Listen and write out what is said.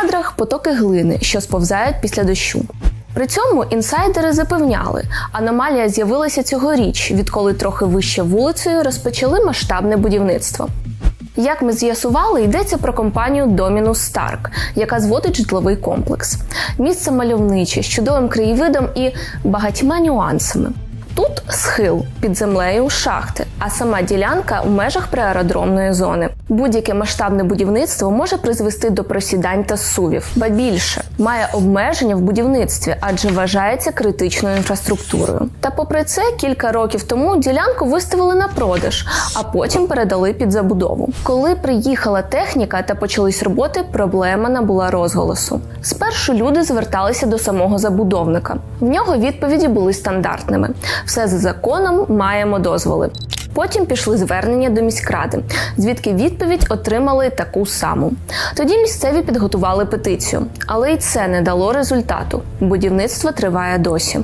кадрах потоки глини, що сповзають після дощу. При цьому інсайдери запевняли, аномалія з'явилася цьогоріч, відколи трохи вище вулицею розпочали масштабне будівництво. Як ми з'ясували, йдеться про компанію Dominus Stark, яка зводить житловий комплекс. Місце мальовниче з чудовим краєвидом і багатьма нюансами. Тут схил під землею шахти, а сама ділянка у межах приаеродромної зони. Будь-яке масштабне будівництво може призвести до просідань та сувів, ба більше має обмеження в будівництві, адже вважається критичною інфраструктурою. Та попри це, кілька років тому ділянку виставили на продаж, а потім передали під забудову. Коли приїхала техніка та почались роботи, проблема набула розголосу. Спершу люди зверталися до самого забудовника. В нього відповіді були стандартними: все за законом, маємо дозволи. Потім пішли звернення до міськради, звідки відповідь отримали таку саму. Тоді місцеві підготували петицію, але й це не дало результату. Будівництво триває досі.